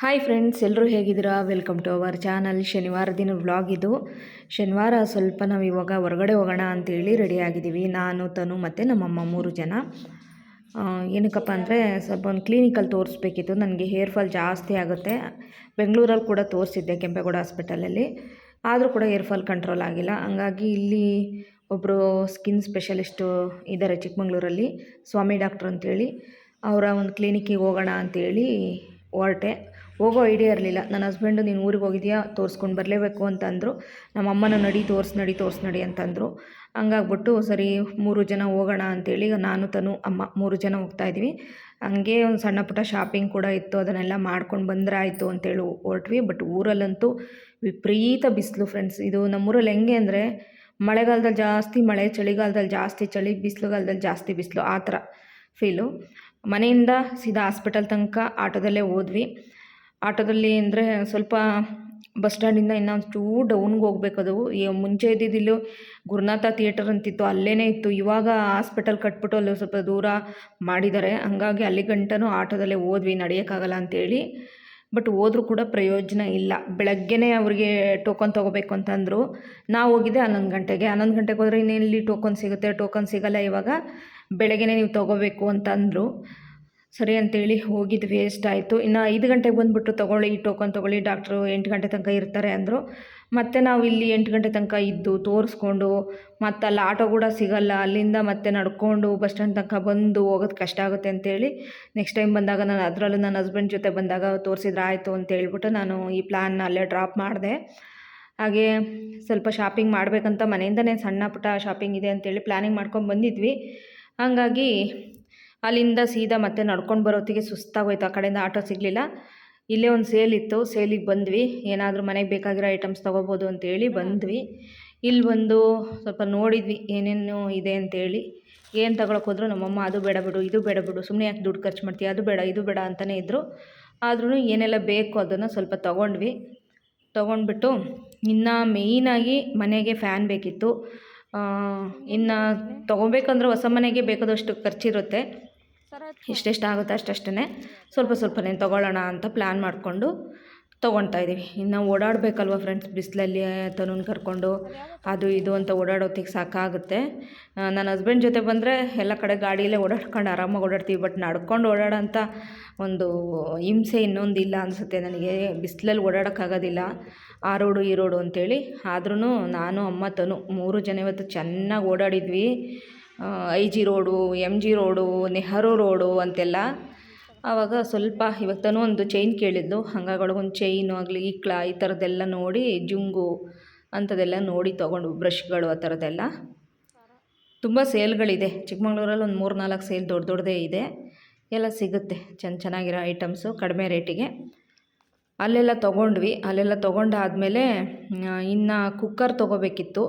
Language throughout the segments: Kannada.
ಹಾಯ್ ಫ್ರೆಂಡ್ಸ್ ಎಲ್ಲರೂ ಹೇಗಿದ್ದೀರಾ? ವೆಲ್ಕಮ್ ಟು ಅವರ್ ಚಾನಲ್ ಶನಿವಾರ ದಿನ ವ್ಲಾಗ್ ಇದು. ಶನಿವಾರ ಸ್ವಲ್ಪ ನಾವು ಇವಾಗ ಹೊರಗಡೆ ಹೋಗೋಣ ಅಂತೇಳಿ ರೆಡಿ ಆಗಿದ್ದೀವಿ. ನಾನು, ತನು ಮತ್ತು ನಮ್ಮಮ್ಮ ಮೂರು ಜನ. ಏನಕ್ಕಪ್ಪ ಅಂದರೆ ಸ್ವಲ್ಪ ಒಂದು ಕ್ಲಿನಿಕಲ್ಲಿ ತೋರಿಸ್ಬೇಕಿತ್ತು. ನನಗೆ ಹೇರ್ ಫಾಲ್ ಜಾಸ್ತಿ ಆಗುತ್ತೆ. ಬೆಂಗಳೂರಲ್ಲಿ ಕೂಡ ತೋರಿಸಿದ್ದೆ, ಕೆಂಪೇಗೌಡ ಹಾಸ್ಪಿಟಲಲ್ಲಿ ಆದರೂ ಕೂಡ ಹೇರ್ ಫಾಲ್ ಕಂಟ್ರೋಲ್ ಆಗಿಲ್ಲ. ಹಂಗಾಗಿ ಇಲ್ಲಿ ಒಬ್ಬರು ಸ್ಕಿನ್ ಸ್ಪೆಷಲಿಸ್ಟು ಇದ್ದಾರೆ ಚಿಕ್ಕಮಂಗ್ಳೂರಲ್ಲಿ, ಸ್ವಾಮಿ ಡಾಕ್ಟ್ರ್ ಅಂತೇಳಿ. ಅವರ ಒಂದು ಕ್ಲಿನಿಕ್ಕಿಗೆ ಹೋಗೋಣ ಅಂತೇಳಿ ಹೊರಟೆ. ಹೋಗೋ ಐಡಿಯಾ ಇರಲಿಲ್ಲ. ನನ್ನ ಹಸ್ಬೆಂಡು ನೀನು ಊರಿಗೆ ಹೋಗಿದ್ಯಾ? ತೋರಿಸ್ಕೊಂಡು ಬರಲೇಬೇಕು ಅಂತಂದರು. ನಮ್ಮ ಅಮ್ಮನ ನಡಿ, ತೋರ್ಸ್ ನಡಿ ತೋರ್ಸ್, ನಡಿ ಅಂತಂದರು. ಹಂಗಾಗ್ಬಿಟ್ಟು, ಸರಿ, ಮೂರು ಜನ ಹೋಗೋಣ ಅಂತೇಳಿ ನಾನು, ತನು, ಅಮ್ಮ ಮೂರು ಜನ ಹೋಗ್ತಾ ಇದ್ವಿ. ಹಂಗೆ ಒಂದು ಸಣ್ಣ ಪುಟ್ಟ ಶಾಪಿಂಗ್ ಕೂಡ ಇತ್ತು. ಅದನ್ನೆಲ್ಲ ಮಾಡ್ಕೊಂಡು ಬಂದರೆ ಆಯಿತು ಅಂತೇಳಿ ಹೊರಟ್ವಿ. ಬಟ್ ಊರಲ್ಲಂತೂ ವಿಪರೀತ ಬಿಸಿಲು ಫ್ರೆಂಡ್ಸ್ ಇದು ನಮ್ಮೂರಲ್ಲಿ ಹೆಂಗೆ ಅಂದರೆ, ಮಳೆಗಾಲದಲ್ಲಿ ಜಾಸ್ತಿ ಮಳೆ, ಚಳಿಗಾಲದಲ್ಲಿ ಜಾಸ್ತಿ ಚಳಿ, ಬಿಸಿಲುಗಾಲದಲ್ಲಿ ಜಾಸ್ತಿ ಬಿಸಿಲು. ಆ ಥರ ಫೀಲು ಮನೆಯಿಂದ ಸೀದಾ ಹಾಸ್ಪಿಟಲ್ ತನಕ ಆಟೋದಲ್ಲೇ ಹೋದ್ವಿ. ಆಟೋದಲ್ಲಿ ಅಂದರೆ ಸ್ವಲ್ಪ ಬಸ್ ಸ್ಟ್ಯಾಂಡಿಂದ ಇನ್ನೊಂದು ಒಂಚೂರು ಡೌನ್ಗೆ ಹೋಗ್ಬೇಕು ಅದು. ಮುಂಚೆ ಇದ್ದಿದ್ದಿಲ್ಲು ಗುರುನಾಥ ಥಿಯೇಟರ್ ಅಂತಿತ್ತು ಅಲ್ಲೇ ಇತ್ತು. ಇವಾಗ ಹಾಸ್ಪಿಟಲ್ ಕಟ್ಬಿಟ್ಟು ಅಲ್ಲಿ ಸ್ವಲ್ಪ ದೂರ ಮಾಡಿದ್ದಾರೆ. ಹಂಗಾಗಿ ಅಲ್ಲಿ ಗಂಟನೂ ಆಟೋದಲ್ಲೇ ಓದ್ವಿ, ನಡೆಯೋಕ್ಕಾಗಲ್ಲ ಅಂತೇಳಿ. ಬಟ್ ಹೋದ್ರೂ ಕೂಡ ಪ್ರಯೋಜನ ಇಲ್ಲ. ಬೆಳಗ್ಗೆನೇ ಅವ್ರಿಗೆ ಟೋಕನ್ ತೊಗೋಬೇಕು ಅಂತಂದರು. ನಾವು ಹೋಗಿದ್ದೆ ಹನ್ನೊಂದು ಗಂಟೆಗೆ. ಹನ್ನೊಂದು ಗಂಟೆಗೆ ಹೋದ್ರೆ ಇನ್ನೆಲ್ಲಿ ಟೋಕನ್ ಸಿಗುತ್ತೆ? ಟೋಕನ್ ಸಿಗಲ್ಲ ಇವಾಗ. ಬೆಳಗ್ಗೆನೇ ನೀವು ತೊಗೋಬೇಕು ಅಂತಂದರು. ಸರಿ ಅಂತೇಳಿ ಹೋಗಿದ್ದು ವೇಸ್ಟ್ ಆಯಿತು. ಇನ್ನು ಐದು ಗಂಟೆಗೆ ಬಂದುಬಿಟ್ಟು ತೊಗೊಳ್ಳಿ ಟೋಕನ್ ತೊಗೊಳ್ಳಿ ಡಾಕ್ಟ್ರು ಎಂಟು ಗಂಟೆ ತನಕ ಇರ್ತಾರೆ ಅಂದರು. ಮತ್ತು ನಾವು ಇಲ್ಲಿ ಎಂಟು ಗಂಟೆ ತನಕ ಇದ್ದು ತೋರಿಸ್ಕೊಂಡು, ಮತ್ತು ಅಲ್ಲಿ ಆಟೋ ಕೂಡ ಸಿಗಲ್ಲ, ಅಲ್ಲಿಂದ ಮತ್ತೆ ನಡ್ಕೊಂಡು ಬಸ್ ಸ್ಟ್ಯಾಂಡ್ ತನಕ ಬಂದು ಹೋಗೋದು ಕಷ್ಟ ಆಗುತ್ತೆ ಅಂತೇಳಿ ನೆಕ್ಸ್ಟ್ ಟೈಮ್ ಬಂದಾಗ ನಾನು ಅದರಲ್ಲೂ ನನ್ನ ಹಸ್ಬೆಂಡ್ ಜೊತೆ ಬಂದಾಗ ತೋರಿಸಿದ್ರೆ ಆಯಿತು ಅಂತ ಹೇಳ್ಬಿಟ್ಟು ನಾನು ಈ ಪ್ಲ್ಯಾನ್ನ ಅಲ್ಲೇ ಡ್ರಾಪ್ ಮಾಡಿದೆ. ಹಾಗೆ ಸ್ವಲ್ಪ ಶಾಪಿಂಗ್ ಮಾಡಬೇಕಂತ ಮನೆಯಿಂದನೇ ಸಣ್ಣ ಪುಟ್ಟ ಶಾಪಿಂಗ್ ಇದೆ ಅಂತೇಳಿ ಪ್ಲ್ಯಾನಿಂಗ್ ಮಾಡ್ಕೊಂಡು ಬಂದಿದ್ವಿ. ಹಾಗಾಗಿ ಅಲ್ಲಿಂದ ಸೀದಾ ಮತ್ತೆ ನಡ್ಕೊಂಡು ಬರೋತ್ತಿಗೆ ಸುಸ್ತಾಗೋಯ್ತು. ಆ ಕಡೆಯಿಂದ ಆಟೋ ಸಿಗಲಿಲ್ಲ. ಇಲ್ಲೇ ಒಂದು ಸೇಲ್ ಇತ್ತು. ಸೇಲಿಗೆ ಬಂದ್ವಿ. ಏನಾದರೂ ಮನೆಗೆ ಬೇಕಾಗಿರೋ ಐಟಮ್ಸ್ ತೊಗೋಬೋದು ಅಂತೇಳಿ ಬಂದ್ವಿ. ಇಲ್ಲಿ ಬಂದು ಸ್ವಲ್ಪ ನೋಡಿದ್ವಿ. ಏನೇನು ಇದೆ ಅಂತೇಳಿ ಏನು ತಗೊಳಕ್ಕೆ ಹೋದ್ರು ನಮ್ಮಮ್ಮ ಅದು ಬೇಡ ಬಿಡು ಇದು ಬೇಡ ಬಿಡು. ಸುಮ್ಮನೆ ಯಾಕೆ ದುಡ್ಡು ಖರ್ಚು ಮಾಡ್ತೀವಿ ಅದು ಬೇಡ ಇದು ಬೇಡ ಅಂತಲೇ ಇದ್ದರು ಆದ್ರೂ ಏನೆಲ್ಲ ಬೇಕು ಅದನ್ನು ಸ್ವಲ್ಪ ತೊಗೊಂಡ್ವಿ. ತೊಗೊಂಡ್ಬಿಟ್ಟು ಇನ್ನು ಮೇಯ್ನಾಗಿ ಮನೆಗೆ ಫ್ಯಾನ್ ಬೇಕಿತ್ತು. ಇನ್ನು ತೊಗೊಬೇಕಂದ್ರೆ ಹೊಸ ಮನೆಗೆ ಬೇಕಾದಷ್ಟು ಖರ್ಚಿರುತ್ತೆ. ಎಷ್ಟೆಷ್ಟು ಅಷ್ಟೇ ಸ್ವಲ್ಪ ಸ್ವಲ್ಪನೇ ತೊಗೊಳ್ಳೋಣ ಅಂತ ಪ್ಲ್ಯಾನ್ ಮಾಡಿಕೊಂಡು ತೊಗೊಳ್ತಾ ಇದ್ದೀವಿ. ಇನ್ನು ಓಡಾಡಬೇಕಲ್ವ ಫ್ರೆಂಡ್ಸ್ ಬಿಸಿಲಲ್ಲಿ ತನುನ್ ಕರ್ಕೊಂಡು? ಅದು ಇದು ಅಂತ ಓಡಾಡೋತ್ತಿಗೆ ಸಾಕಾಗುತ್ತೆ. ನನ್ನ ಹಸ್ಬೆಂಡ್ ಜೊತೆ ಬಂದರೆ ಎಲ್ಲ ಕಡೆ ಗಾಡಿಯಲ್ಲೇ ಓಡಾಡ್ಕೊಂಡು ಆರಾಮಾಗಿ ಓಡಾಡ್ತೀವಿ ಬಟ್ ನಡ್ಕೊಂಡು ಓಡಾಡೋಂಥ ಒಂದು ಹಿಂಸೆ ಇನ್ನೊಂದು ಇಲ್ಲ ಅನಿಸುತ್ತೆ ನನಗೆ. ಬಿಸಿಲಲ್ಲಿ ಓಡಾಡೋಕ್ಕಾಗೋದಿಲ್ಲ. ಆ ರೋಡು ಈ ರೋಡು ಅಂತೇಳಿ. ಆದ್ರೂ ನಾನು, ಅಮ್ಮ, ತನು ಮೂರು ಜನ ಇವತ್ತು ಚೆನ್ನಾಗಿ ಓಡಾಡಿದ್ವಿ. I G road M G road, Nehru road ಅಂತೆಲ್ಲ. ಆವಾಗ ಸ್ವಲ್ಪ ಇವಾಗ ತಾನೂ ಒಂದು ಚೈನ್ ಕೇಳಿದ್ದು. ಹಂಗಾಗಿ ಒಂದು ಚೈನು ಆಗಲಿ, ಇಕ್ಳ ಈ ಥರದ್ದೆಲ್ಲ ನೋಡಿ, ಜುಂಗು ಅಂಥದ್ದೆಲ್ಲ ನೋಡಿ ತೊಗೊಂಡು ಬ್ರಷ್ಗಳು ಆ ಥರದ್ದೆಲ್ಲ. ತುಂಬ ಸೇಲ್ಗಳಿದೆ. ಚಿಕ್ಕಮಂಗ್ಳೂರಲ್ಲಿ ಒಂದು ಮೂರು ನಾಲ್ಕು ಸೇಲ್ ದೊಡ್ಡ ದೊಡ್ಡದೇ ಇದೆ. ಎಲ್ಲ ಸಿಗುತ್ತೆ. ಚೆನ್ನ ಚೆನ್ನಾಗಿರೋ ಐಟಮ್ಸು ಕಡಿಮೆ ರೇಟಿಗೆ ಅಲ್ಲೆಲ್ಲ ತೊಗೊಂಡ್ವಿ. ಅಲ್ಲೆಲ್ಲ ತೊಗೊಂಡಾದಮೇಲೆ ಇನ್ನು ಕುಕ್ಕರ್ ತೊಗೋಬೇಕಿತ್ತು.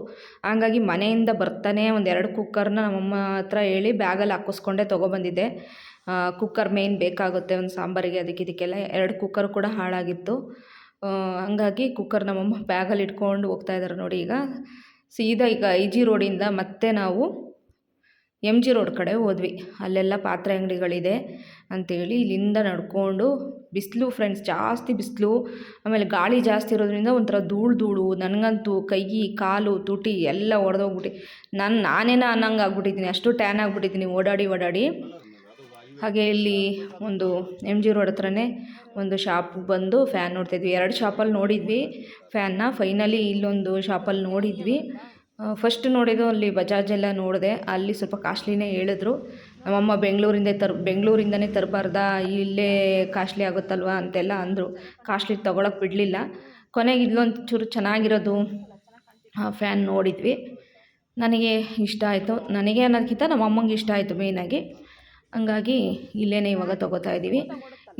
ಹಂಗಾಗಿ ಮನೆಯಿಂದ ಬರ್ತಾನೆ ಒಂದು ಎರಡು ಕುಕ್ಕರ್ನ ನಮ್ಮಮ್ಮ ಹತ್ರ ಹೇಳಿ ಬ್ಯಾಗಲ್ಲಿ ಹಾಕಿಸ್ಕೊಂಡೆ ತೊಗೊಬಂದಿದ್ದೆ. ಕುಕ್ಕರ್ ಮೇಯ್ನ್ ಬೇಕಾಗುತ್ತೆ ಒಂದು ಸಾಂಬಾರಿಗೆ, ಅದಕ್ಕೆ ಇದಕ್ಕೆಲ್ಲ ಎರಡು ಕುಕ್ಕರ್ ಕೂಡ ಹಾಳಾಗಿತ್ತು. ಹಂಗಾಗಿ ಕುಕ್ಕರ್ ನಮ್ಮಮ್ಮ ಬ್ಯಾಗಲ್ಲಿ ಇಟ್ಕೊಂಡು ಹೋಗ್ತಾ ಇದ್ದಾರೆ ನೋಡಿ ಈಗ. ಸೀದಾ ಈಗ ಐ ಜಿ ರೋಡಿಂದ ಮತ್ತೆ ನಾವು ಎಂ ಜಿ ರೋಡ್ ಕಡೆ ಹೋದ್ವಿ. ಅಲ್ಲೆಲ್ಲ ಪಾತ್ರೆ ಅಂಗಡಿಗಳಿದೆ ಅಂಥೇಳಿ ಇಲ್ಲಿಂದ ನಡ್ಕೊಂಡು ಬಿಸಿಲು ಫ್ರೆಂಡ್ಸ್ ಜಾಸ್ತಿ ಬಿಸಿಲು, ಆಮೇಲೆ ಗಾಳಿ ಜಾಸ್ತಿ ಇರೋದ್ರಿಂದ ಒಂಥರ ಧೂಳು ಧೂಳು, ನನಗಂತೂ ಕೈ, ಕಾಲು, ತುಟಿ ಎಲ್ಲ ಒಡೆದೋಗ್ಬಿಟ್ಟು. ನಾನು, ನಾನೇನ ಅನ್ನಂಗೆ ಆಗ್ಬಿಟ್ಟಿದ್ದೀನಿ, ಅಷ್ಟು ಟ್ಯಾನ್ ಆಗಿಬಿಟ್ಟಿದ್ದೀನಿ, ಓಡಾಡಿ ಓಡಾಡಿ. ಹಾಗೆ ಇಲ್ಲಿ ಒಂದು ಎಂ ಜಿ ರೋಡ್ ಹತ್ರನೇ ಒಂದು ಶಾಪ್ಗೆ ಬಂದು ಫ್ಯಾನ್ ನೋಡ್ತಾಯಿದ್ವಿ ಎರಡು ಶಾಪಲ್ಲಿ ನೋಡಿದ್ವಿ. ಫ್ಯಾನ್ನ ಫೈನಲಿ ಇಲ್ಲೊಂದು ಶಾಪಲ್ಲಿ ನೋಡಿದ್ವಿ. ಫಸ್ಟ್ ನೋಡಿದ್ದು ಅಲ್ಲಿ ಬಜಾಜ್ ಎಲ್ಲ ನೋಡಿದೆ, ಅಲ್ಲಿ ಸ್ವಲ್ಪ ಕಾಸ್ಟ್ಲಿನೇ ಹೇಳಿದ್ರು. ನಮ್ಮಮ್ಮ ಬೆಂಗಳೂರಿಂದ ತರ್, ಬೆಂಗಳೂರಿಂದನೇ ತರಬಾರ್ದಾ, ಇಲ್ಲೇ ಕಾಸ್ಟ್ಲಿ ಆಗುತ್ತಲ್ವಾ ಅಂತೆಲ್ಲ ಅಂದರು. ಕಾಸ್ಟ್ಲಿ ತೊಗೊಳಕ್ಕೆ ಬಿಡಲಿಲ್ಲ. ಕೊನೆಗೆ ಇಲ್ಲೊಂದು ಚೂರು ಚೆನ್ನಾಗಿರೋದು ಫ್ಯಾನ್ ನೋಡಿದ್ವಿ. ನನಗೆ ಇಷ್ಟ ಆಯಿತು. ನನಗೆ ಅನ್ನೋದಕ್ಕಿಂತ ನಮ್ಮ ಅಮ್ಮಂಗೆ ಇಷ್ಟ ಆಯಿತು ಮೇಯ್ನಾಗಿ ಹಂಗಾಗಿ ಇಲ್ಲೇ ಇವಾಗ ತೊಗೋತಾ ಇದ್ದೀವಿ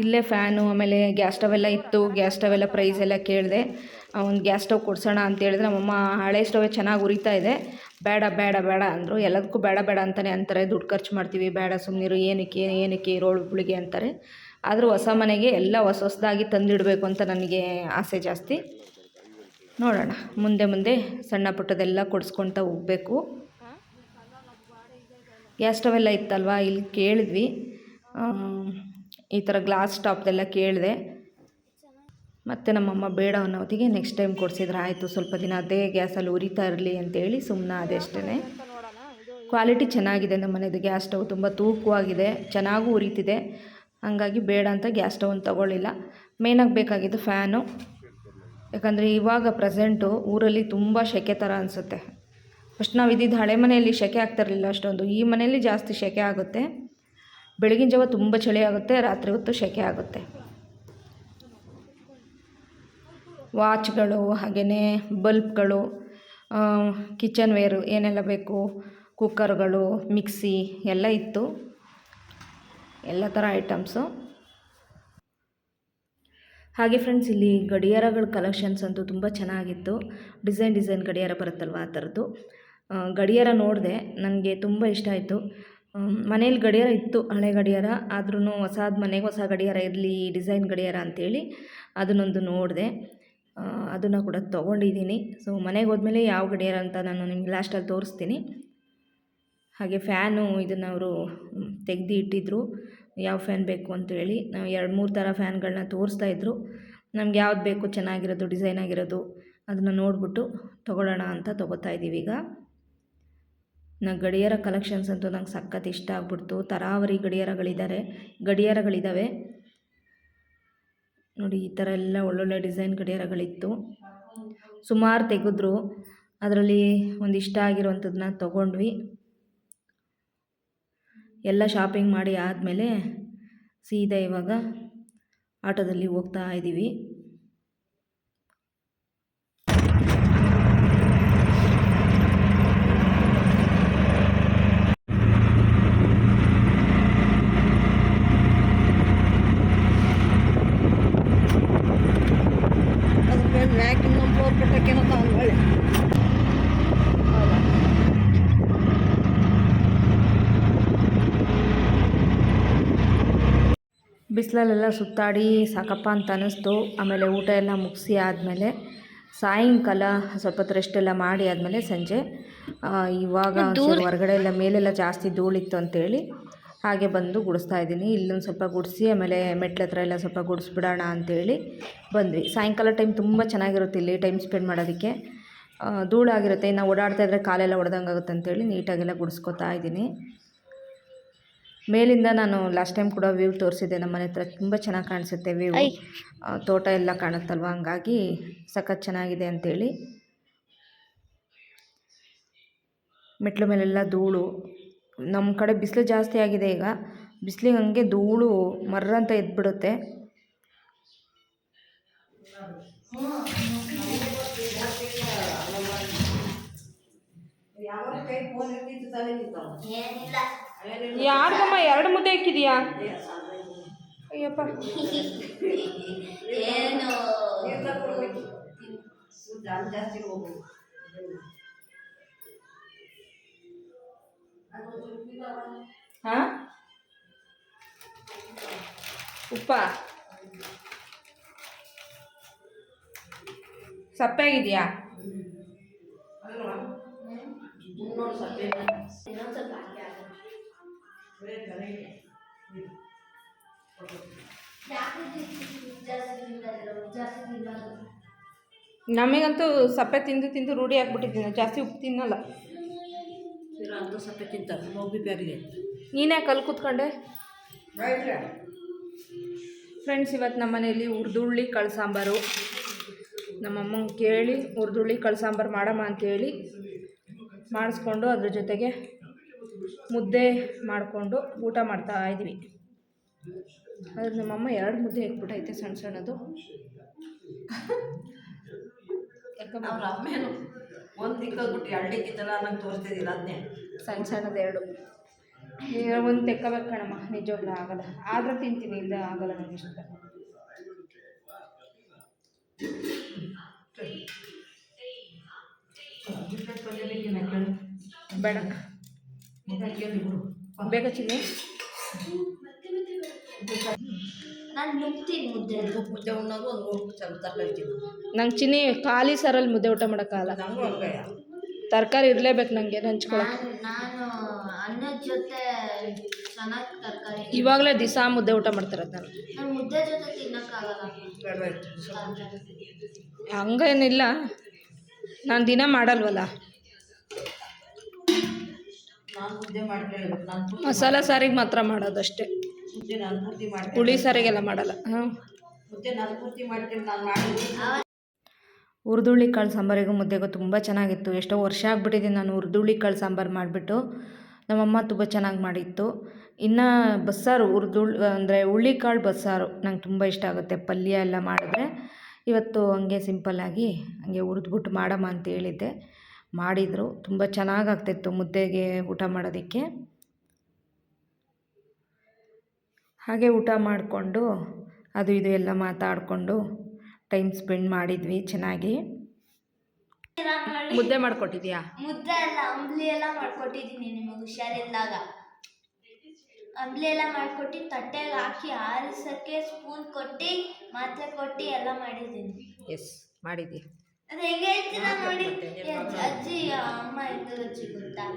ಇಲ್ಲೇ ಫ್ಯಾನು, ಆಮೇಲೆ ಗ್ಯಾಸ್ ಸ್ಟವ್ ಎಲ್ಲ ಇತ್ತು ಗ್ಯಾಸ್ ಸ್ಟವ್ ಎಲ್ಲ ಪ್ರೈಸ್ ಎಲ್ಲ ಕೇಳಿದೆ ಒಂದು ಗ್ಯಾಸ್ ಸ್ಟವ್ ಕೊಡ್ಸೋಣ ಅಂತ ಹೇಳಿದ್ರೆ ನಮ್ಮಮ್ಮ, ಹಳೆ ಸ್ಟವೇ ಚೆನ್ನಾಗಿ ಉರಿತಾ ಇದೆ, ಬೇಡ ಬೇಡ ಬೇಡ ಅಂದರು, ಎಲ್ಲದಕ್ಕೂ ಬೇಡ ಬೇಡ ಅಂತಲೇ ಅಂತಾರೆ, ದುಡ್ಡು ಖರ್ಚು ಮಾಡ್ತೀವಿ, ಬೇಡ ಸುಮ್ಮನಿರು ಏನಕ್ಕೆ ಏನಕ್ಕೆ ರೋಳು ಹುಳಿಗೆ ಅಂತಾರೆ, ಆದರೂ ಹೊಸ ಮನೆಗೆ ಎಲ್ಲ ಹೊಸ ಹೊಸದಾಗಿ ತಂದಿಡಬೇಕು ಅಂತ ನನಗೆ ಆಸೆ ಜಾಸ್ತಿ. ನೋಡೋಣ, ಮುಂದೆ ಮುಂದೆ ಸಣ್ಣ ಪುಟ್ಟದೆಲ್ಲ ಕೊಡಿಸ್ಕೊಳ್ತಾ ಹೋಗಬೇಕು. ಗ್ಯಾಸ್ ಸ್ಟವ್ ಎಲ್ಲ ಇತ್ತಲ್ವ, ಇಲ್ಲಿ ಕೇಳಿದ್ವಿ. ಈ ಥರ ಗ್ಲಾಸ್ ಟಾಪ್ದೆಲ್ಲ ಕೇಳಿದೆ. ಮತ್ತು ನಮ್ಮಮ್ಮ ಬೇಡ ಅನ್ನೋ ಹೊತ್ತಿಗೆ ನೆಕ್ಸ್ಟ್ ಟೈಮ್ ಕೊಡಿಸಿದ್ರೆ ಆಯಿತು ಸ್ವಲ್ಪ ದಿನ ಅದೇ ಗ್ಯಾಸಲ್ಲಿ ಉರಿತಾ ಇರಲಿ ಅಂತೇಳಿ ಸುಮ್ಮನೆ ಅದೆಷ್ಟೇ ಕ್ವಾಲಿಟಿ ಚೆನ್ನಾಗಿದೆ ನಮ್ಮ ಮನೆದು ಗ್ಯಾಸ್ ಸ್ಟವ್ ತುಂಬ ತೂಕವಾಗಿದೆ ಚೆನ್ನಾಗೂ ಉರಿತಿದೆ. ಹಾಗಾಗಿ ಬೇಡ ಅಂತ ಗ್ಯಾಸ್ ಸ್ಟವನ್ನು ತಗೊಳ್ಳಿಲ್ಲ. ಮೇಯ್ನಾಗಿ ಬೇಕಾಗಿದ್ದು ಫ್ಯಾನು ಯಾಕಂದರೆ ಇವಾಗ ಪ್ರೆಸೆಂಟು ಊರಲ್ಲಿ ತುಂಬ ಸೆಕೆ ಥರ ಅನಿಸುತ್ತೆ. ಫಸ್ಟ್ ನಾವು ಇದ್ದಿದ್ದು ಹಳೆ ಮನೆಯಲ್ಲಿ ಸೆಕೆ ಆಗ್ತಿರಲಿಲ್ಲ ಅಷ್ಟೊಂದು ಈ ಮನೆಯಲ್ಲಿ ಜಾಸ್ತಿ ಸೆಕೆ ಆಗುತ್ತೆ. ಬೆಳಗಿನ ಜಾವ ತುಂಬ ಚಳಿ ಆಗುತ್ತೆ, ರಾತ್ರಿ ಹೊತ್ತು ಸೆಕೆ ಆಗುತ್ತೆ. ವಾಚ್ಗಳು ಹಾಗೆಯೇ ಬಲ್ಬ್ಗಳು ಕಿಚನ್ ವೇರು ಏನೆಲ್ಲ ಬೇಕು, ಕುಕ್ಕರ್ಗಳು, ಮಿಕ್ಸಿ ಎಲ್ಲ ಇತ್ತು. ಎಲ್ಲ ಥರ ಐಟಮ್ಸು. ಹಾಗೆ ಫ್ರೆಂಡ್ಸ್, ಇಲ್ಲಿ ಗಡಿಯಾರಗಳ ಕಲೆಕ್ಷನ್ಸ್ ಅಂತೂ ತುಂಬ ಚೆನ್ನಾಗಿತ್ತು. ಡಿಸೈನ್ ಡಿಸೈನ್ ಗಡಿಯಾರ ಬರುತ್ತಲ್ವ ಆ ಥರದ್ದು. ಗಡಿಯಾರ ನೋಡಿದೆ, ನನಗೆ ತುಂಬ ಇಷ್ಟ ಆಯಿತು. ಮನೇಲಿ ಗಡಿಯಾರ ಇತ್ತು, ಹಳೆ ಗಡಿಯಾರ. ಆದ್ರೂ ಹೊಸಾದ ಮನೆಗೆ ಹೊಸ ಗಡಿಯಾರ ಇರಲಿ ಡಿಸೈನ್ ಗಡಿಯಾರ ಅಂಥೇಳಿ ಅದನ್ನೊಂದು ನೋಡಿದೆ. ಅದನ್ನು ಕೂಡ ತೊಗೊಂಡಿದ್ದೀನಿ ಸೊ ಮನೆಗೆ ಹೋದ್ಮೇಲೆ ಯಾವ ಗಡಿಯಾರ ಅಂತ ನಾನು ನಿಮ್ಗೆ ಲಾಸ್ಟಲ್ಲಿ ತೋರಿಸ್ತೀನಿ. ಹಾಗೆ ಫ್ಯಾನು ಇದನ್ನು ಅವರು ತೆಗೆದು ಇಟ್ಟಿದ್ರು. ಯಾವ ಫ್ಯಾನ್ ಬೇಕು ಅಂತೇಳಿ ನಾವು ಎರಡು ಮೂರು ಥರ ಫ್ಯಾನ್ಗಳನ್ನ ತೋರಿಸ್ತಾ ಇದ್ದರು ನಮ್ಗೆ ಯಾವ್ದು ಬೇಕು ಚೆನ್ನಾಗಿರೋದು, ಡಿಸೈನ್ ಆಗಿರೋದು ಅದನ್ನು ನೋಡಿಬಿಟ್ಟು ತೊಗೊಳ್ಳೋಣ ಅಂತ ತೊಗೋತಾ ಇದ್ದೀವಿ ಈಗ ನಾ ಗಡಿಯಾರ ಕಲೆಕ್ಷನ್ಸ್ ಅಂತೂ ನಂಗೆ ಸಖತ್ ಇಷ್ಟ ಆಗ್ಬಿಡ್ತು. ತರಾವರಿ ಗಡಿಯಾರಗಳಿದ್ದಾರೆ ಗಡಿಯಾರಗಳಿದ್ದಾವೆ ನೋಡಿ, ಈ ಥರ ಎಲ್ಲ ಒಳ್ಳೊಳ್ಳೆ ಡಿಸೈನ್ ಗಡಿಯಾರಗಳಿತ್ತು. ಸುಮಾರು ತೆಗೆದ್ರು. ಅದರಲ್ಲಿ ಒಂದು ಇಷ್ಟ ಆಗಿರುವಂಥದ್ದನ್ನ ತೊಗೊಂಡ್ವಿ. ಎಲ್ಲ ಶಾಪಿಂಗ್ ಮಾಡಿ ಆದಮೇಲೆ ಸೀದಾ ಇವಾಗ ಆಟೋದಲ್ಲಿ ಹೋಗ್ತಾ ಇದ್ದೀವಿ ಅದಕ್ಕೆ ಮ್ಯಾಕಿಂಗ್ ಫ್ಲೋರ್ ಕಟ್ಟಕ್ಕೇನೋ ತಾನು ಒಳ್ಳೆ ಬಿಸಿಲಲ್ಲೆಲ್ಲ ಸುತ್ತಾಡಿ ಸಾಕಪ್ಪ ಅಂತ ಅನ್ನಿಸ್ತು. ಆಮೇಲೆ ಊಟ ಎಲ್ಲ ಮುಗಿಸಿ ಆದಮೇಲೆ ಸಾಯಂಕಾಲ ಸ್ವಲ್ಪ ಹೊತ್ತು ರೆಸ್ಟ್ ಎಲ್ಲ ಮಾಡಿ ಆದಮೇಲೆ ಸಂಜೆ ಇವಾಗ ಒಂಚೂರು ಹೊರಗಡೆ ಎಲ್ಲ ಮೇಲೆಲ್ಲ ಜಾಸ್ತಿ ಧೂಳಿತ್ತು ಅಂತೇಳಿ ಹಾಗೆ ಬಂದು ಗುಡಿಸ್ತಾ ಇದ್ದೀನಿ. ಇಲ್ಲೊಂದು ಸ್ವಲ್ಪ ಗುಡಿಸಿ ಆಮೇಲೆ ಮೆಟ್ಲ ಹತ್ರ ಎಲ್ಲ ಸ್ವಲ್ಪ ಗುಡಿಸ್ಬಿಡೋಣ ಅಂತೇಳಿ ಬಂದ್ವಿ. ಸಾಯಂಕಾಲ ಟೈಮ್ ತುಂಬ ಚೆನ್ನಾಗಿರುತ್ತೆ ಇಲ್ಲಿ ಟೈಮ್ ಸ್ಪೆಂಡ್ ಮಾಡೋದಕ್ಕೆ. ಧೂಳಾಗಿರುತ್ತೆ. ನಾವು ಓಡಾಡ್ತಾ ಇದ್ದರೆ ಕಾಲೆಲ್ಲ ಹೊಡೆದಂಗಾಗುತ್ತೆ ಅಂತೇಳಿ ನೀಟಾಗೆಲ್ಲ ಗುಡಿಸ್ಕೊತಾ ಇದ್ದೀನಿ. ಮೇಲಿಂದ ನಾನು ಲಾಸ್ಟ್ ಟೈಮ್ ಕೂಡ ವ್ಯೂ ತೋರಿಸಿದ್ದೆ ನಮ್ಮ ಮನೆ ಹತ್ರ ತುಂಬ ಚೆನ್ನಾಗಿ ಕಾಣಿಸುತ್ತೆ ವ್ಯೂ ತೋಟ ಎಲ್ಲ ಕಾಣುತ್ತಲ್ವ? ಹಂಗಾಗಿ ಸಖತ್ ಚೆನ್ನಾಗಿದೆ ಅಂಥೇಳಿ ಮೆಟ್ಲು ಮೇಲೆಲ್ಲ ಧೂಳು. ನಮ್ಮ ಕಡೆ ಬಿಸಿಲು ಜಾಸ್ತಿ ಆಗಿದೆ ಈಗ. ಬಿಸಿಲಿಗೆ ಹಂಗೆ ಧೂಳು ಮರ್ರಂತ ಎದ್ಬಿಡುತ್ತೆ. ಯಾವ ಯಾರಿಗಮ್ಮ ಎರಡು ಮುದ್ದೆ ಹಾಕಿದೀಯಾ ಅಯ್ಯಪ್ಪ. ಏನು? ಜಾಸ್ತಿ ಹೋಗ್ಬೇಕು ಹಾಂ? ಉಪ್ಪ. ಸಪ್ಪೆ ಆಗಿದೆಯಾ? ನಮಗಂತೂ ಸಪ್ಪೆ ತಿಂದು ತಿಂದು ರೂಢಿ ಆಗ್ಬಿಟ್ಟಿದ್ದೀನಿ ಜಾಸ್ತಿ ಉಪ್ಪು ತಿನ್ನಲ್ಲ. ಅಂತ ಸಪ್ಪೆ ತಿಂತಾರೆ ಮೋಬಿ ನೀನೇ ಕಲ್ ಕೂತ್ಕೊಂಡೆ? ಫ್ರೆಂಡ್ಸ್ ಇವತ್ತು ನಮ್ಮ ಮನೆಯಲ್ಲಿ ಉರ್ದುಳ್ಳಿ ಕಳ್ ಸಾಂಬಾರು. ನಮ್ಮಮ್ಮಂಗೆ ಕೇಳಿ ಉರ್ದುಳ್ಳಿ ಕಳ್ ಸಾಂಬಾರು ಮಾಡಮ್ಮ ಅಂತೇಳಿ ಮಾಡಿಸ್ಕೊಂಡು ಅದ್ರ ಜೊತೆಗೆ ಮುದ್ದೆ ಮಾಡಿಕೊಂಡು ಊಟ ಮಾಡ್ತಾ ಇದ್ವಿ. ಅದ್ರ ನಮ್ಮಮ್ಮ ಎರಡು ಮುದ್ದೆ ಇಟ್ಬಿಟ್ಟೈತೆ ಸಣ್ಣ ಸಣ್ಣದು. ಒಂದು ದಿಕ್ಕಾಗ್ಬಿಟ್ಟು ಎರಡು ದಿಕ್ಕಿತ್ತಲ್ಲ ನಂಗೆ ತೋರಿಸ್ತಿದ್ದಿಲ್ಲ ಅದನ್ನೇ ಸಣ್ಣ ಸಣ್ಣದು ಎರಡು. ಒಂದು ತೆಕ್ಕಬೇಕು ಕಣಮ್ಮ ನಿಜವಾಗ್ಲೂ ಆಗಲ್ಲ. ಆದ್ರೆ ತಿಂತೀನಿ ಇಲ್ಲ ಆಗಲ್ಲ ನನಗೆ ಇಷ್ಟ. ಬೇಡ. ಬೇಗ ಚಿನ್ನಿ. ನಾನು ನುಗ್ತೀನಿ ಮುದ್ದೆ ಮುದ್ದೆ ಉಣ್ಣೋದು ಒಂದು ಮೂರು ಸ್ವಲ್ಪ ತರಕಾರಿ ತಿನ್ನು ನಂಗೆ ಚಿನ್ನಿ ಖಾಲಿ ಸರಲ್ಲಿ ಮುದ್ದೆ ಊಟ ಮಾಡೋಕ್ಕಾಗಲ್ಲ. ಹಂಗೆ. ತರಕಾರಿ ಇರಲೇಬೇಕು ನನಗೆ ಹಂಚ್ಕೊಳಕ್ಕೆ ನಾನು ನಾನು ಅನ್ನದ ಜೊತೆ ಚೆನ್ನಾಗಿ ತರಕಾರಿ. ಇವಾಗಲೇ ದಿಸ ಮುದ್ದೆ ಊಟ ಮಾಡ್ತಿರೋದು ನಾನು. ನಾನು ಮುದ್ದೆ ಜೊತೆ ತಿನ್ನಕ್ಕಾಗಲ್ಲ. ಬೇಡವಾಯ್ತು ಹಂಗೇನಿಲ್ಲ. ನಾನು ದಿನ ಮಾಡಲ್ವಲ್ಲ. ನಾನು ಮುದ್ದೆ ಮಾಡ್ಕೊಳ್ಳಿ ನಾನು ಪೂರ್ತಿ ಮಸಾಲ ಸಾರಿಗೆ ಮಾತ್ರ ಮಾಡೋದಷ್ಟೇ. ಮುದ್ದೆ ನಾನು ಪೂರ್ತಿ ಮಾಡ್ತೀನಿ. ಹುಳಿ ಸಾರಿಗೆಲ್ಲ ಮಾಡಲ್ಲ. ಹಾಂ. ಮುದ್ದೆ ನಾನು ಪೂರ್ತಿ ಮಾಡ್ತೀನಿ ನಾನು ಮಾಡಿದ್ದೀನಿ. ಹುರಿದುಳ್ಳಿ ಕಾಳು ಸಾಂಬಾರಿಗೂ ಮುದ್ದೆಗೂ ತುಂಬ ಚೆನ್ನಾಗಿತ್ತು. ಎಷ್ಟೋ ವರ್ಷ ಆಗಿಬಿಟ್ಟಿದ್ದೀನಿ ನಾನು ಹುರಿದುಳ್ಳಿ ಕಾಳು ಸಾಂಬಾರು ಮಾಡಿಬಿಟ್ಟು. ನಮ್ಮಮ್ಮ ತುಂಬ ಚೆನ್ನಾಗಿ ಮಾಡಿತ್ತು. ಇನ್ನು ಬಸ್ಸಾರು ಹುರಿದುಳ್ ಅಂದರೆ ಹುಳ್ಳಿಕಾಳು ಬಸ್ಸಾರು ನಂಗೆ ತುಂಬ ಇಷ್ಟ ಆಗುತ್ತೆ. ಪಲ್ಯ ಎಲ್ಲ ಮಾಡಿದ್ರೆ ಇವತ್ತು ಹಂಗೆ ಸಿಂಪಲ್ಲಾಗಿ ಹಂಗೆ ಹುರಿದ್ಬಿಟ್ಟು ಮಾಡಮ್ಮ ಅಂತ ಹೇಳಿದ್ದೆ. ಮಾಡಿದರು. ತುಂಬ ಚೆನ್ನಾಗಾಗ್ತಿತ್ತು ಮುದ್ದೆಗೆ ಊಟ ಮಾಡೋದಕ್ಕೆ. ಹಾಗೆ ಊಟ ಮಾಡಿಕೊಂಡು ಅದು ಇದು ಎಲ್ಲ ಮಾತಾಡಿಕೊಂಡು ಟೈಮ್ ಸ್ಪೆಂಡ್ ಮಾಡಿದ್ವಿ ಚೆನ್ನಾಗಿ. ಮುದ್ದೆ ಮಾಡ್ಕೊಟ್ಟಿದ್ಯಾ? ಮುದ್ದೆ ಅಲ್ಲ ಅಂಬ್ಲಿ ಎಲ್ಲ ಮಾಡ್ಕೊಟ್ಟಿದ್ದೀನಿ ನಿಮಗೆ ಹುಷಾರಿಲ್ದಾಗ ಅಂಬ್ಲಿ ಎಲ್ಲ ಮಾಡ್ಕೊಟ್ಟು ತಟ್ಟೆಗೆ ಹಾಕಿ ಆರಿಸೋಕ್ಕೆ ಸ್ಪೂನ್ ಕೊಟ್ಟು ಮಾತ್ರೆ ಕೊಟ್ಟು ಎಲ್ಲ ಮಾಡಿದ್ದೀನಿ. ಎಸ್ ಮಾಡಿದ್ಯಾ? ಅದು ಹೆಂಗೆ ಹೇಳ್ತೀರಾ ನೋಡಿ ಅಜ್ಜಿ- ಅಮ್ಮ ಇದ್ದ ಅಜ್ಜಿ ಗೊತ್ತಾ?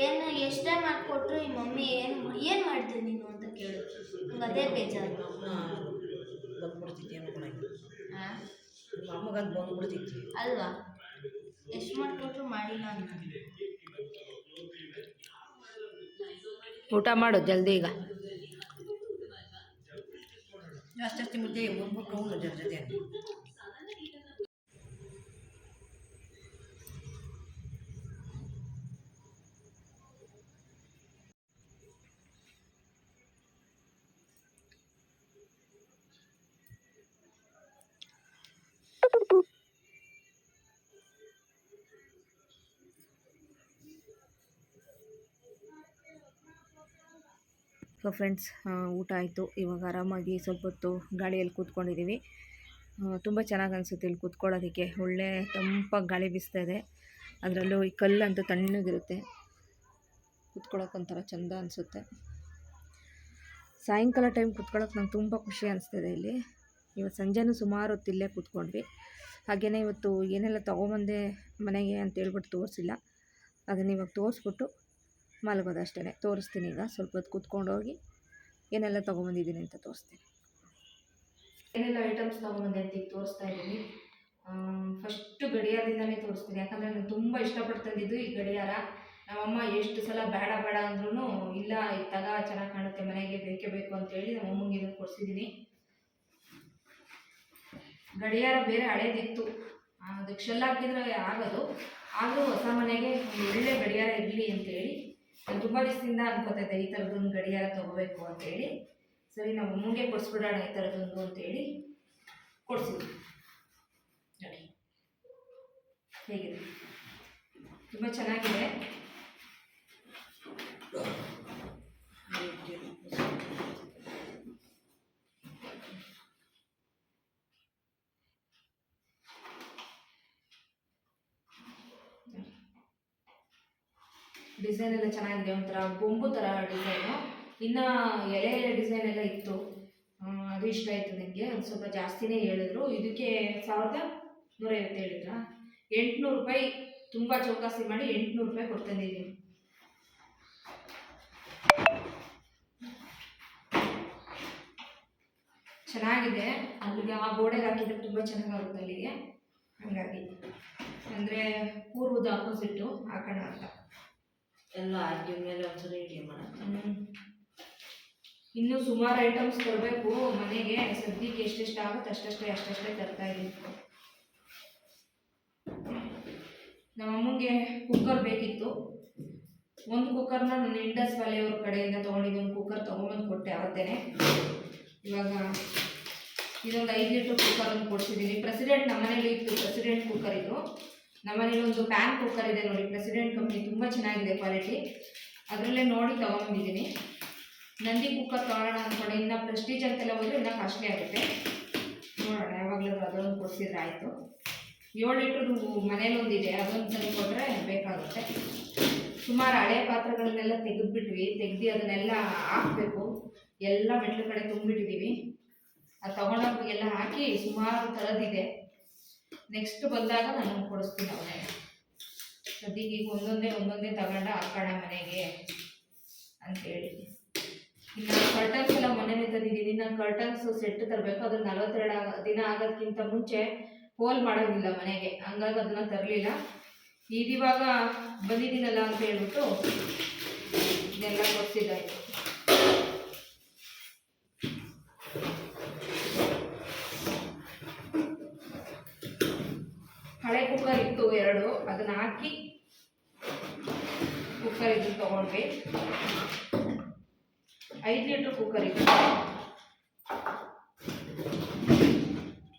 ಏನು ಎಷ್ಟೇ ಮಾಡಿಕೊಟ್ರು ಈ ಮಮ್ಮಿ ಏನು ಏನು ಮಾಡ್ತೀನಿ ನೀನು? ಕೇಳು ನಂಗೆ ಅದೇ ಬೇಜಾರು ಅಲ್ವಾ? ಎಷ್ಟು ಮಾಡಿಕೊಟ್ರು ಮಾಡಿಲ್ಲ ಅಂತ. ಊಟ ಮಾಡು ಜಲ್ದಿ ಈಗ. ಜಾಸ್ತಿ ಜಾಸ್ತಿ ಮುದ್ದೆ ಜರ ಜೊತೆ ಸೊ ಫ್ರೆಂಡ್ಸ್ ಊಟ ಆಯಿತು. ಇವಾಗ ಆರಾಮಾಗಿ ಸ್ವಲ್ಪ ಹೊತ್ತು ಗಾಳಿಯಲ್ಲಿ ಕೂತ್ಕೊಂಡಿದ್ದೀವಿ. ತುಂಬ ಚೆನ್ನಾಗಿ ಅನಿಸುತ್ತೆ ಇಲ್ಲಿ ಕೂತ್ಕೊಳ್ಳೋದಕ್ಕೆ. ಒಳ್ಳೆ ತಂಪಾಗಿ ಗಾಳಿ ಬೀಸ್ತಾ ಇದೆ. ಅದರಲ್ಲೂ ಈ ಕಲ್ಲಂತೂ ತಣ್ಣಗಿರುತ್ತೆ. ಕೂತ್ಕೊಳ್ಳೋಕ್ಕೊಂಥರ ಚೆಂದ ಅನಿಸುತ್ತೆ. ಸಾಯಂಕಾಲ ಟೈಮ್ ಕೂತ್ಕೊಳ್ಳೋಕೆ ನಂಗೆ ತುಂಬ ಖುಷಿ ಅನಿಸ್ತಿದೆ ಇಲ್ಲಿ. ಇವತ್ತು ಸಂಜೆನೂ ಸುಮಾರು ಹೊತ್ತು ಇಲ್ಲೇ ಕೂತ್ಕೊಂಡ್ವಿ. ಹಾಗೆಯೇ ಇವತ್ತು ಏನೆಲ್ಲ ತೊಗೊಂಬಂದೆ ಮನೆಗೆ ಅಂತ ಹೇಳ್ಬಿಟ್ಟು ತೋರಿಸಿಲ್ಲ. ಅದನ್ನು ಇವಾಗ ತೋರಿಸ್ಬಿಟ್ಟು ಮಲಗೋದು ಅಷ್ಟೇ ತೋರಿಸ್ತೀನಿ ಈಗ. ಸ್ವಲ್ಪ ಹೊತ್ತು ಕೂತ್ಕೊಂಡೋಗಿ ಏನೆಲ್ಲ ತೊಗೊಂಬಂದಿದ್ದೀನಿ ಅಂತ ತೋರಿಸ್ತೀನಿ. ಏನೆಲ್ಲ ಐಟಮ್ಸ್ ತೊಗೊಂಬಂದೆ ಅಂತ ಈಗ ತೋರಿಸ್ತಾ ಇದ್ದೀನಿ. ಫಸ್ಟು ಗಡಿಯಾರದಿಂದಲೇ ತೋರಿಸ್ತೀನಿ. ಯಾಕಂದರೆ ನಾನು ತುಂಬ ಇಷ್ಟಪಟ್ಟು ಈ ಗಡಿಯಾರ. ನಮ್ಮಮ್ಮ ಎಷ್ಟು ಸಲ ಬೇಡ ಬೇಡ ಅಂದ್ರೂ ಇಲ್ಲ ತಗಾ ತಗ ಚೆನ್ನಾಗಿ ಕಾಣುತ್ತೆ, ಮನೆಗೆ ಬೇಕೇ ಬೇಕು ಅಂತೇಳಿ ನಮ್ಮ ಅಮ್ಮಂಗೆ ಇದನ್ನು ಕೊಡಿಸಿದ್ದೀನಿ. ಗಡಿಯಾರ ಬೇರೆ ಹಳೇದಿತ್ತು. ಅದಕ್ಕೆ ಶೆಲ್ ಹಾಕಿದ್ರೆ ಆಗೋದು. ಆದರೂ ಹೊಸ ಮನೆಗೆ ಒಳ್ಳೆ ಗಡಿಯಾರ ಇರಲಿ ಅಂತೇಳಿ ತುಂಬ ದಿವಸದಿಂದ ಅನ್ಕೋತೈತೆ ಈ ಥರದ್ದೊಂದು ಗಡಿಯಾರ ತೊಗೋಬೇಕು ಅಂತೇಳಿ ಸರಿ, ನಾವು ಮುಂಗೆ ಕೊಡಿಸ್ಬಿಡೋಣ ಈ ಥರದ್ದೊಂದು ಅಂತೇಳಿ ಕೊಡಿಸಿದ್ವಿ. ನೋಡಿ, ಹೇಗಿದೆ? ತುಂಬ ಚೆನ್ನಾಗಿದೆ. ಡಿಸೈನ್ ಎಲ್ಲ ಚೆನ್ನಾಗಿದೆ, ಒಂಥರ ಗೊಂಬು ಥರ ಡಿಸೈನು ಇನ್ನು ಎಲೆ ಡಿಸೈನ್ ಎಲ್ಲ ಇತ್ತು. ಅದು ಇಷ್ಟ ಆಯಿತು ನನಗೆ ಒಂದು ಸ್ವಲ್ಪ ಜಾಸ್ತಿನೇ ಹೇಳಿದ್ರು. ಇದಕ್ಕೆ ಸಾವಿರದ ನೂರೈವತ್ತು ಹೇಳಿದ್ರ. ಎಂಟುನೂರು ರೂಪಾಯಿ ತುಂಬ ಚೌಕಾಸಿ ಮಾಡಿ ಎಂಟುನೂರು ರೂಪಾಯಿ ಕೊಡ್ತಂದಿದ್ದೀನಿ ಚೆನ್ನಾಗಿದೆ. ಅಲ್ಲಿಗೆ ಆ ಗೋಡೆಗೆ ಹಾಕಿದ್ರೆ ತುಂಬ ಚೆನ್ನಾಗಾಗುತ್ತೆ ಅಲ್ಲಿಗೆ. ಹಾಗಾಗಿ. ಅಂದರೆ ಪೂರ್ವದ ಅಪೋಸಿಟ್ಟು ಹಾಕೋಣ ಅಂತ. ಎಲ್ಲ ಹಾಕಿ ಮೇಲೆ ಒಂದ್ಸರಿ ಇಡಿ ಮಾಡೋಣ. ಇನ್ನೂ ಸುಮಾರು ಐಟಮ್ಸ್ ತರಬೇಕು ಮನೆಗೆ ಸದ್ಯಕ್ಕೆ ಎಷ್ಟೆಷ್ಟು ಆಗುತ್ತೆ ಅಷ್ಟಷ್ಟೇ ಅಷ್ಟಷ್ಟೇ ತರ್ತಾ ಇದ್ದೀನಿ ನಮ್ಮ ಅಮ್ಮಂಗೆ ಕುಕ್ಕರ್ ಬೇಕಿತ್ತು. ಒಂದು ಕುಕ್ಕರ್ನ ನಾನು ಇಂಡಸ್ ವ್ಯಾಲಿಯವ್ರ ಕಡೆಯಿಂದ ತೊಗೊಂಡಿದ್ದು, ಒಂದು ಕುಕ್ಕರ್ ತೊಗೊಂಬಂದು ಕೊಟ್ಟೆ ಅವತ್ತೇನೆ ಇವಾಗ ಇದೊಂದು ಐದು ಲೀಟ್ರ್ ಕುಕ್ಕರ್ ಒಂದು ಕೊಡ್ಸಿದ್ದೀನಿ ಪ್ರೆಸಿಡೆಂಟ್ ನಮ್ಮ ಮನೇಲಿ ಇತ್ತು ಪ್ರೆಸಿಡೆಂಟ್ ಕುಕ್ಕರ್ ಇದು. ನಮ್ಮ ಮನೇಲಿ ಒಂದು ಪ್ಯಾನ್ ಕುಕ್ಕರ್ ಇದೆ ನೋಡಿ. ಪ್ರೆಸಿಡೆಂಟ್ ಕಂಪ್ನಿ ತುಂಬ ಚೆನ್ನಾಗಿದೆ ಕ್ವಾಲಿಟಿ ಅದರಲ್ಲೇ ನೋಡಿ ತೊಗೊಂಡಿದ್ದೀನಿ ನಂದಿ ಕುಕ್ಕರ್ ತೊಗೊಳ್ಳೋಣ ಅಂದ್ಕೊಂಡೆ ಇನ್ನು ಪ್ರೆಸ್ಟೀಜ್ ಅಂತೆಲ್ಲ ಹೋದರೆ ಇನ್ನೂ ಕಾಸ್ಟ್ಲಿ ಆಗುತ್ತೆ. ನೋಡೋಣ ಯಾವಾಗಲೂ ಅದೊಂದು ಕೊಡಿಸಿದ್ರೆ ಆಯಿತು. ಏಳು ಲೀಟ್ರದ್ದು ಮನೇಲಿ ಒಂದಿದೆ. ಅದೊಂದು ಸರಿ ಕೊಟ್ಟರೆ ಬೇಕಾಗುತ್ತೆ. ಸುಮಾರು ಹಳೆ ಪಾತ್ರೆಗಳನ್ನೆಲ್ಲ ತೆಗೆದುಬಿಟ್ವಿ. ತೆಗ್ದು ಅದನ್ನೆಲ್ಲ ಹಾಕಬೇಕು. ಎಲ್ಲ ಮೆಟ್ಲು ಕಡೆ ತುಂಬಿಟ್ಟಿದ್ದೀವಿ ಅದು ತೊಗೊಂಡೋಗಿಗೆಲ್ಲ ಹಾಕಿ ಸುಮಾರು ಥರದ್ದಿದೆ ನೆಕ್ಸ್ಟ್ ಬಂದಾಗ ನಾನು ಕೊಡಿಸ್ತೀನಿ ಅವನೇ. ಸದ್ಯಕ್ಕೆ ಈಗ ಒಂದೊಂದೇ ಒಂದೊಂದೇ ತಗೊಂಡ ಹಾಕೋಣ ಮನೆಗೆ ಅಂತೇಳಿ. ಇನ್ನು ಕರ್ಟನ್ಸ್ ಎಲ್ಲ ಮನೇಲಿ ತಂದಿದ್ದೀನಿ. ನಾನು ಕರ್ಟನ್ಸ್ ಸೆಟ್ ತರಬೇಕು. ಅದು ನಲವತ್ತೆರಡು ದಿನ ಆಗೋದಕ್ಕಿಂತ ಮುಂಚೆ ಹೋಲ್ ಮಾಡೋದಿಲ್ಲ ಮನೆಗೆ. ಹಂಗಾಗಿ ಅದನ್ನ ತರಲಿಲ್ಲ. ಇದಿವಾಗ ಬಂದಿದ್ದೀನಲ್ಲ ಅಂತ ಹೇಳ್ಬಿಟ್ಟು ಇದೆಲ್ಲ ಕೊಡ್ಸಿದ್ದಾಯ್ತು ಹಳೆ ಕುಕ್ಕರ್ ಇತ್ತು ಎರಡು, ಅದನ್ನ ಹಾಕಿ ಕುಕ್ಕರ್ ಇದು ತಗೊಂಡ್ವಿ. ಐದು ಲೀಟ್ರ್ ಕುಕ್ಕರ್ ಇದ್ರು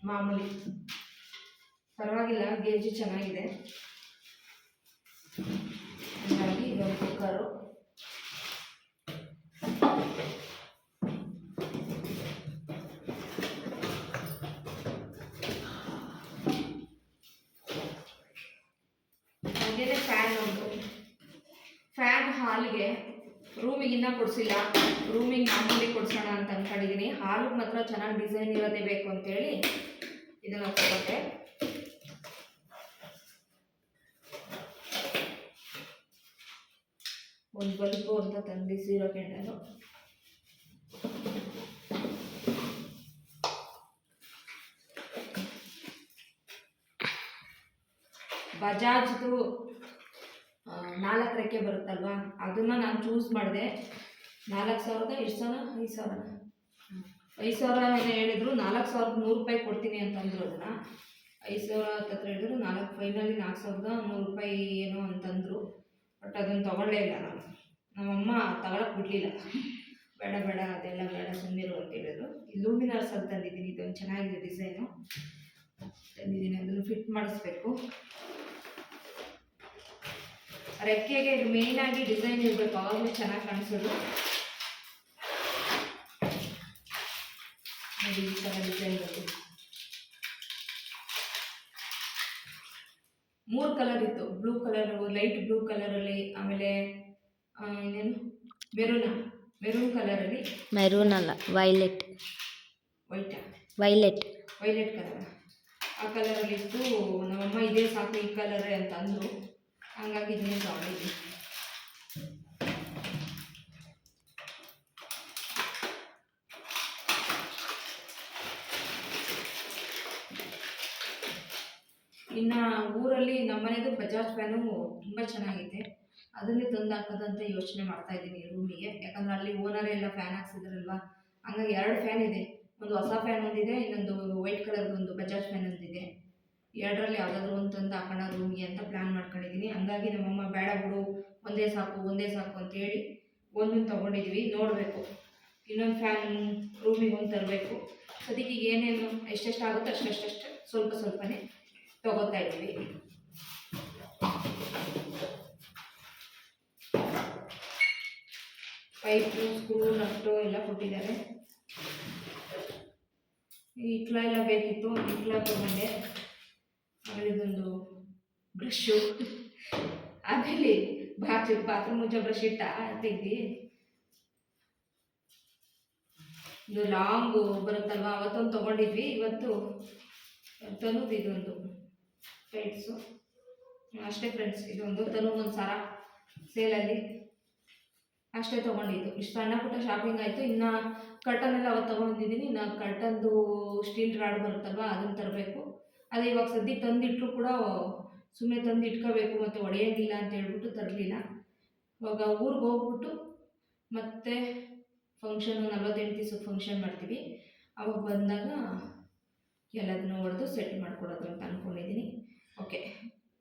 ಮಾಮೂಲಿ. ಪರವಾಗಿಲ್ಲ, ಗೇಜು ಚೆನ್ನಾಗಿದೆ. ಹಾಗಾಗಿ ಇದೊಂದು ಕುಕ್ಕರು ಹಾಲ್ಗೆ ರೂಮಿಗೆ ಇನ್ನೂ ಕೊಡಿಸಿಲ್ಲ. ರೂಮಿಗೆ ಮಾಮೂಲಿ ಕೊಡಿಸೋಣ ಅಂತ ಅಂದ್ಕೊಂಡಿದ್ದೀನಿ ಹಾಲಿಗೆ ಮಾತ್ರ ಚೆನ್ನಾಗಿ ಡಿಸೈನ್ ಇರೋದೇ ಬೇಕು ಅಂತೇಳಿ ಇದನ್ನು ತಗೊಂಡೆ. ಒಂದು ಬಲ್ಬು ಅಂತ ತಂದು ಸೀರೋ ಕ್ಯಾಂಡಲು ಬಜಾಜ್ದು ನಾಲ್ಕು ರೆಕ್ಕೆ ಬರುತ್ತಲ್ವಾ? ಅದನ್ನು ನಾನು ಚೂಸ್ ಮಾಡಿದೆ. ನಾಲ್ಕು ಸಾವಿರದ ಎಷ್ಟು ಸಾವಿರ, ಐದು ಸಾವಿರ. ಐದು ಸಾವಿರ ಏನೋ ಹೇಳಿದ್ರು? ನಾಲ್ಕು ಸಾವಿರದ ನೂರು ರೂಪಾಯಿ ಕೊಡ್ತೀನಿ ಅಂತಂದ್ರು ಅದನ್ನು. ಐದು ಸಾವಿರ ಹತ್ರ ಹೇಳಿದ್ರು, ನಾಲ್ಕು ಫೈನಲಿ ನಾಲ್ಕು ಸಾವಿರದ ನೂರು ರೂಪಾಯಿ ಏನೋ ಅಂತಂದರು. ಬಟ್ ಅದನ್ನು ತೊಗೊಳ್ಳೇ ಇಲ್ಲ ನಾನು. ನಮ್ಮಮ್ಮ ತಗೊಳಕ್ಕೆ ಬಿಡಲಿಲ್ಲ. ಬೇಡ ಬೇಡ, ಅದೆಲ್ಲ ಬೇಡ ಸುಮ್ಮನಿರು ಅಂತ ಹೇಳಿದ್ರು. ಲೂಮಿನಾರ್ಸ್ ಅಂತ ತಂದಿದ್ದೀನಿ, ಇದೊಂದು ಚೆನ್ನಾಗಿದೆ ಡಿಸೈನು. ತಂದಿದ್ದೀನಿ, ಅದನ್ನು ಫಿಟ್ ಮಾಡಿಸ್ಬೇಕು. ರೆಕ್ಕೆಗೆ ಇದು ಮೇಯ್ನಾಗಿ ಆಗಿ ಡಿಸೈನ್ ಇರಬೇಕು. ಅವಾಗಲೂ ಚೆನ್ನಾಗಿ ಕಾಣಿಸೋದು. ನೋಡಿ ಈ ಥರ ಡಿಸೈನ್ ಬರುತ್ತೆ ಮೂರು ಕಲರ್ ಇತ್ತು. ಬ್ಲೂ ಕಲರ್ ಲೈಟ್ ಬ್ಲೂ ಕಲರಲ್ಲಿ ಆಮೇಲೆ ಇನ್ನೇನು? ಮೆರೂನ ಮೆರೂನ್ ಕಲರಲ್ಲಿ ಮೆರೂನ್ ಅಲ್ಲ? Violet white violet violet colour ಆ? ಕಲರಲ್ಲಿ ಇತ್ತು ನಮ್ಮಮ್ಮ ಇದೇ ಸಾಕು ಈ ಕಲರೇ ಅಂತ ಅಂದರು. ಹಂಗಾಗಿ ಇದನ್ನೇ ಇಲ್ಲ ಇನ್ನು ಊರಲ್ಲಿ ನಮ್ಮನೇದು ಬಜಾಜ್ ಫ್ಯಾನು ತುಂಬ ಚೆನ್ನಾಗಿದೆ ಅದನ್ನೇ ತಂದು ಹಾಕೋದಂತ ಯೋಚನೆ ಮಾಡ್ತಾ ಇದ್ದೀನಿ ರೂಮಿಗೆ ಯಾಕಂದ್ರೆ ಅಲ್ಲಿ ಓನರೇ ಎಲ್ಲ ಫ್ಯಾನ್ ಹಾಕ್ಸಿದ್ರಲ್ವ? ಹಂಗಾಗಿ ಎರಡು ಫ್ಯಾನ್ ಇದೆ. ಒಂದು ಹೊಸ ಫ್ಯಾನ್ ಒಂದಿದೆ, ಇನ್ನೊಂದು ವೈಟ್ ಕಲರ್ದು ಒಂದು ಬಜಾಜ್ ಫ್ಯಾನ್ ಒಂದಿದೆ. ಎರಡರಲ್ಲಿ ಯಾವುದಾದ್ರೂ ಒಂದು ತಂದು ಹಾಕೋಣ, ರೂಮ್ಗೆ ಅಂತ ಪ್ಲ್ಯಾನ್ ಮಾಡ್ಕೊಂಡಿದ್ದೀನಿ ಹಂಗಾಗಿ ನಮ್ಮಮ್ಮ, ಬೇಡ ಬಿಡು, ಒಂದೇ ಸಾಕು ಒಂದೇ ಸಾಕು ಅಂತೇಳಿ ಒಂದೊಂದು ತೊಗೊಂಡಿದ್ವಿ. ನೋಡಬೇಕು. ಇನ್ನೊಂದು ಫ್ಯಾನ್ ರೂಮಿಗೆ ಒಂದು ತರಬೇಕು. ಅದಕ್ಕೆ ಈಗ ಏನೇನು, ಎಷ್ಟೆಷ್ಟು ಆಗುತ್ತೋ ಅಷ್ಟೆಷ್ಟು ಸ್ವಲ್ಪ ಸ್ವಲ್ಪನೇ ತೊಗೋತಾ ಇದ್ದೀವಿ. ಪೈಪು, ಸ್ಕ್ರೂ, ನಟ್ಟು ಎಲ್ಲ ಕೊಟ್ಟಿದ್ದಾರೆ. ಇಟ್ಲ ಎಲ್ಲ ಬೇಕಿತ್ತು, ಇಟ್ಲ ತೊಗೊಂಡೆ. ಇದೊಂದು ಬ್ರಷ್ಷು ಆಮೇಲೆ ಬಾತ್, ಬಾತ್ರೂಮ್ ಮುಚ್ಚೋ ಬ್ರಷ್ ಇಟ್ಟ ತೆಗ್ದು. ಇದು ಲಾಂಗ್ ಬರುತ್ತಲ್ವ? ಅವತ್ತೊಂದು ತೊಗೊಂಡಿದ್ವಿ. ಇವತ್ತು ತನುದು ಇದೊಂದು. ಫ್ರೆಂಡ್ಸು ಅಷ್ಟೇ ಫ್ರೆಂಡ್ಸ್ ಇದೊಂದು ಒಂದು ಸರ ಸೇಲಲ್ಲಿ. ಅಷ್ಟೇ ತೊಗೊಂಡಿದ್ದು. ಇಷ್ಟು ಸಣ್ಣ ಪುಟ್ಟ ಶಾಪಿಂಗ್ ಆಯಿತು. ಇನ್ನು ಕರ್ಟನ್ ಎಲ್ಲ ಅವತ್ತು ತೊಗೊಂಡಿದ್ದೀನಿ. ಇನ್ನು ಕರ್ಟನ್ದು ಸ್ಟೀಲ್ ರಾಡ್ ಬರುತ್ತಲ್ವ? ಅದನ್ನು ತರಬೇಕು. ಅದೇ ಇವಾಗ ಸದ್ಯಕ್ಕೆ ತಂದಿಟ್ಟರು ಕೂಡ ಸುಮ್ಮನೆ ತಂದು ಇಟ್ಕೋಬೇಕು ಮತ್ತು ಒಡೆಯೋಂಗಿಲ್ಲ ಅಂತ ಹೇಳ್ಬಿಟ್ಟು ತರಲಿಲ್ಲ. ಇವಾಗ ಊರಿಗೆ ಹೋಗ್ಬಿಟ್ಟು ಮತ್ತೆ ಫಂಕ್ಷನ್ ನಲ್ವತ್ತೆಂಟು ದಿವ್ಸಕ್ಕೆ ಫಂಕ್ಷನ್ ಮಾಡ್ತೀವಿ. ಅವಾಗ ಬಂದಾಗ ಎಲ್ಲದನ್ನು ಹೊಡೆದು ಸೆಟ್ ಮಾಡಿಕೊಡೋದು ಅಂತ ಅಂದ್ಕೊಂಡಿದ್ದೀನಿ ಓಕೆ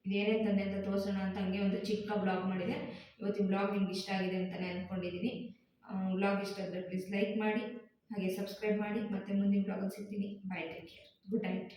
ಇದೇನೇನು ತಂದೆ ಅಂತ ತೋರಿಸೋಣ ಅಂತ ಹಂಗೆ ಒಂದು ಚಿಕ್ಕ ಬ್ಲಾಗ್ ಮಾಡಿದೆ. ಇವತ್ತಿನ ಬ್ಲಾಗ್ ನಿಮ್ಗೆ ಇಷ್ಟ ಆಗಿದೆ ಅಂತಲೇ ಅಂದ್ಕೊಂಡಿದ್ದೀನಿ ಬ್ಲಾಗ್ ಇಷ್ಟ ಆದರೆ ಪ್ಲೀಸ್ ಲೈಕ್ ಮಾಡಿ, ಹಾಗೆ ಸಬ್ಸ್ಕ್ರೈಬ್ ಮಾಡಿ. ಮತ್ತೆ ಮುಂದಿನ ಬ್ಲಾಗಲ್ಲಿ ಸಿಗ್ತೀನಿ. Bye take care good night